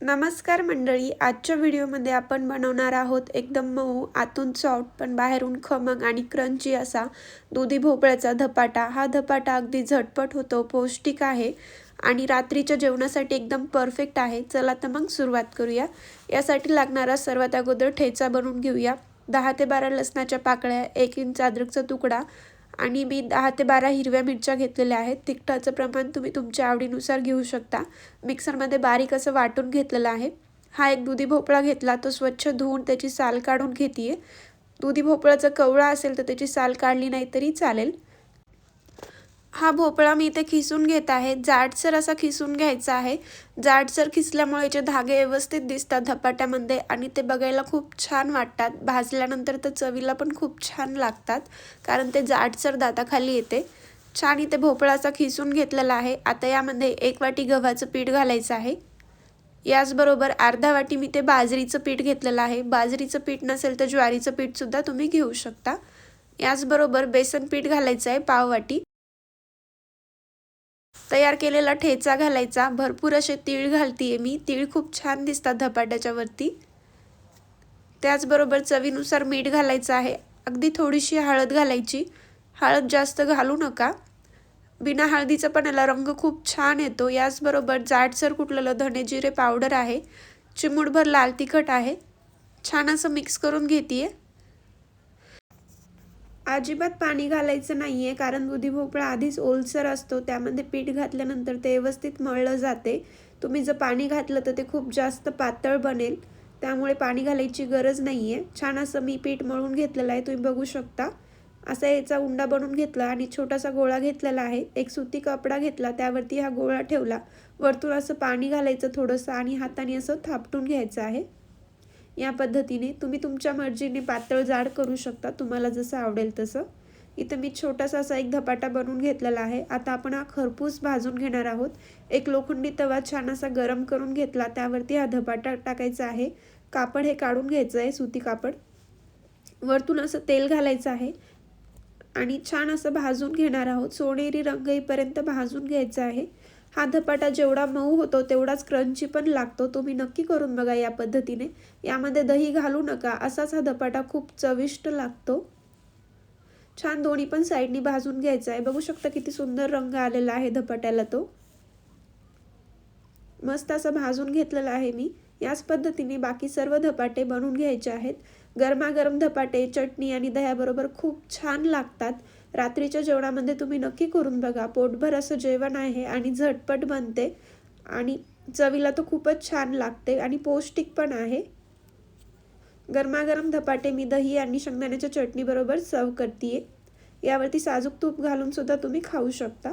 नमस्कार मंडळी आजच्या व्हिडिओमध्ये आपण बनवणार आहोत एकदम मऊ आतून सॉफ्ट पण बाहेरून खमंग आणि क्रंची असा दुधी भोपळ्याचा धपाटा. हा धपाटा अगदी झटपट होतो पौष्टिक आहे आणि रात्रीच्या जेवणासाठी एकदम परफेक्ट आहे. चला तर मग सुरुवात करूया. यासाठी लागणारा सर्वात अगोदर ठेचा बनवून घेऊया. दहा ते बारा लसणाच्या पाकळ्या एक इंच अद्रकचा तुकडा आणि मी दहा ते बारा हिरव्या मिरच्या घेतलेल्या आहेत. तिखटाचं प्रमाण तुम्ही तुमच्या आवडीनुसार घेऊ शकता. मिक्सरमध्ये बारीक असं वाटून घेतलेलं आहे. हा एक दुधी भोपळा घेतला. तो स्वच्छ धुवून त्याची साल काढून घेते दुधी भोपळाचा कवळा असेल तर त्याची साल काढली नाही तरी चालेल. हा भोपळा मी इथे खिसून घेत आहे. जाडसर असा खिसून घ्यायचा आहे. जाडसर खिसल्यामुळे याचे धागे व्यवस्थित दिसतात धपाट्यामध्ये आणि ते बघायला खूप छान वाटतात. भाजल्यानंतर तर चवीला पण खूप छान लागतात कारण ते जाडसर दाताखाली येते. छान इथे भोपळा असा खिसून घेतलेला आहे. आता यामध्ये एक वाटी गव्हाचं पीठ घालायचं आहे. याचबरोबर अर्धा वाटी मी ते बाजरीचं पीठ घेतलेलं आहे. बाजरीचं पीठ नसेल तर ज्वारीचं पीठसुद्धा तुम्ही घेऊ शकता. याचबरोबर बेसन पीठ घालायचं आहे पाववाटी तयार केलेला ठेचा घालायचा. भरपूर असे तीळ घालतीये मी. तीळ खूप छान दिसतात धपाट्याच्या वरती. त्याचबरोबर चवीनुसार मीठ घालायचं आहे. अगदी थोडीशी हळद घालायची. हळद जास्त घालू नका. बिना हळदीचा पण याला रंग खूप छान येतो. याचबरोबर जाडसर कुठलेलं धने जिरे पावडर आहे. चिमूटभर लाल तिखट आहे. छान असं मिक्स करून घेते आहे अजिबात पाणी घालायचं नाही आहे कारण दुधी भोपळा आधीच ओलसर असतो त्यामध्ये पीठ घातल्यानंतर ते व्यवस्थित मळलं जाते. तुम्ही जर पाणी घातलं तर ते खूप जास्त पातळ बनेल त्यामुळे पाणी घालायची गरज नाही आहे छान असं मी पीठ मळून घेतलेलं आहे तुम्ही बघू शकता. असा याचा उंडा बनवून घेतला आणि छोटासा गोळा घेतलेला आहे. एक सुती कपडा घेतला त्यावरती हा गोळा ठेवला. वरतून असं पाणी घालायचं थोडंसं आणि हाताने असं थापटून घ्यायचं आहे. या पद्धतीने तुम्ही तुमच्या मर्जीने पातळ जाड करू शकता तुम्हाला जसं आवडेल तसं. इथं मी छोटासा असा एक धपाटा बनवून घेतलेला आहे. आता आपण हा खरपूस भाजून घेणार आहोत. एक लोखंडी तवा छान असा गरम करून घेतला त्यावरती हा धपाटा टाकायचा आहे. कापड हे काढून घ्यायचं आहे सुती कापड. वरतून असं तेल घालायचं आहे. आणि छान असं भाजून घेणार आहोत. सोनेरी रंग येईपर्यंत भाजून घ्यायचं आहे. हा धपाटा जेवढा मऊ होतो तेवढाच क्रंची पण लागतो. तुम्ही नक्की करून बघा या पद्धतीने. यामध्ये दही घालू नका. असाच हा धपाटा खूप चविष्ट लागतो. छान दोन्ही पण साईडनी भाजून घ्यायचा आहे. बघू शकता किती सुंदर रंग आलेला आहे धपाट्याला तो. मस्त असं भाजून घेतलेला आहे मी. याच पद्धतीने बाकी सर्व धपाटे बनवून घ्यायचे आहेत. गरमागरम धपाटे चटणी आणि दह्याबरोबर खूप छान लागतात. रात्रीच्या जेवणामध्ये तुम्ही नक्की करून बघा. पोटभर असं जेवण आहे आणि झटपट बनते. आणि चवीला तो खूपच छान लागते आणि पौष्टिक पण आहे. गरमागरम धपाटे मी दही आणि शेंगदाण्याच्या चटणीबरोबर सर्व करते यावरती साजूक तूप घालून सुद्धा तुम्ही खाऊ शकता.